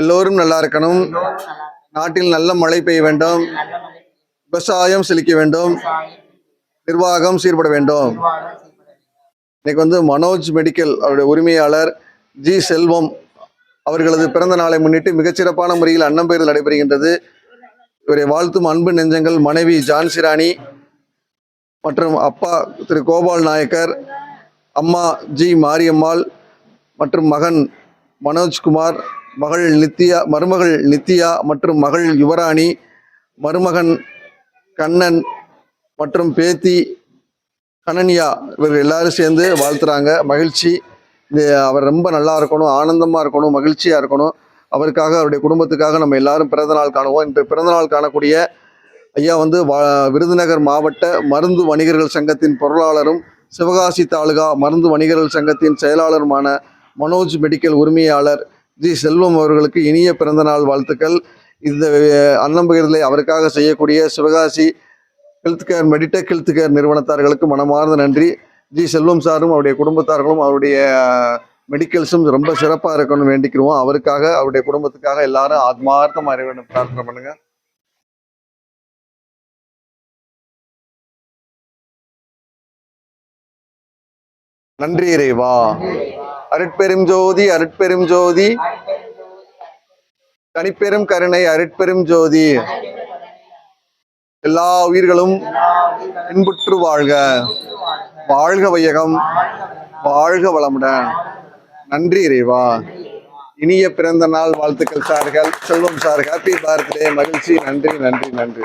எல்லோரும் நல்லா இருக்கணும். நாட்டில் நல்ல மழை பெய்ய வேண்டும். விவசாயம் செழிக்க வேண்டும். நிர்வாகம் சீர்பட வேண்டும். இன்னைக்கு வந்து மனோஜ் மெடிக்கல் அவருடைய உரிமையாளர் ஜி செல்வம் அவர்களது பிறந்த நாளை முன்னிட்டு மிகச்சிறப்பான முறையில் அன்னம்பெயரில் நடைபெறுகின்றது. இவரை வாழ்த்தும் அன்பு நெஞ்சங்கள் மனைவி ஜான்சிராணி மற்றும் அப்பா திரு கோபால் நாயக்கர் அம்மா ஜி மாரியம்மாள் மற்றும் மகன் மனோஜ்குமார் மகள் நித்யா மருமகள் நித்யா மற்றும் மகள் யுவராணி மருமகன் கண்ணன் மற்றும் பேத்தி கனன்யா இவர்கள் எல்லாரும் சேர்ந்து வாழ்த்துறாங்க. மகிழ்ச்சி. இது அவர் ரொம்ப நல்லா இருக்கணும் ஆனந்தமாக இருக்கணும் மகிழ்ச்சியாக இருக்கணும். அவருக்காக அவருடைய குடும்பத்துக்காக நம்ம எல்லாரும் பிறந்தநாள் காணுவோம். இன்று பிறந்தநாள் காணக்கூடிய ஐயா வந்து வா விருதுநகர் மாவட்ட மருந்து வணிகர்கள் சங்கத்தின் பொருளாளரும் சிவகாசி தாலுகா மருந்து வணிகர்கள் சங்கத்தின் செயலாளருமான மனோஜ் மெடிக்கல் உரிமையாளர் ஜி செல்வம் அவர்களுக்கு இனிய பிறந்தநாள் வாழ்த்துக்கள். இந்த அஹ், அன்னம்பகிர்தலை அவருக்காக செய்யக்கூடிய Sivakasi health care Meditech health care நிறுவனத்தார்களுக்கு மனமார்ந்த நன்றி. ஜி செல்வம் சாரும் அவருடைய குடும்பத்தார்களும் அவருடைய மெடிக்கல்ஸும் ரொம்ப சிறப்பாக இருக்கணும்னு வேண்டிக்கிறோம். அவருக்காக அவருடைய குடும்பத்துக்காக எல்லாரும் ஆத்மார்த்தமாக வேண்டும் பிரார்த்தனை பண்ணுங்க. நன்றி இறைவா. அருட்பெரும் ஜோதி அருட்பெரும் ஜோதி. தனிப்பெரும் கருணை அருட்பெரும் ஜோதி. எல்லா உயிர்களும் இன்புற்று வாழ்க. வாழ்க வையகம் வாழ்க வளமுடன். நன்றி இறைவா. இனிய பிறந்த நாள் வாழ்த்துக்கள் சார்கள் செல்வம் சார் ஹாப்பி பர்த்டே மகிழ்ச்சி நன்றி நன்றி நன்றி.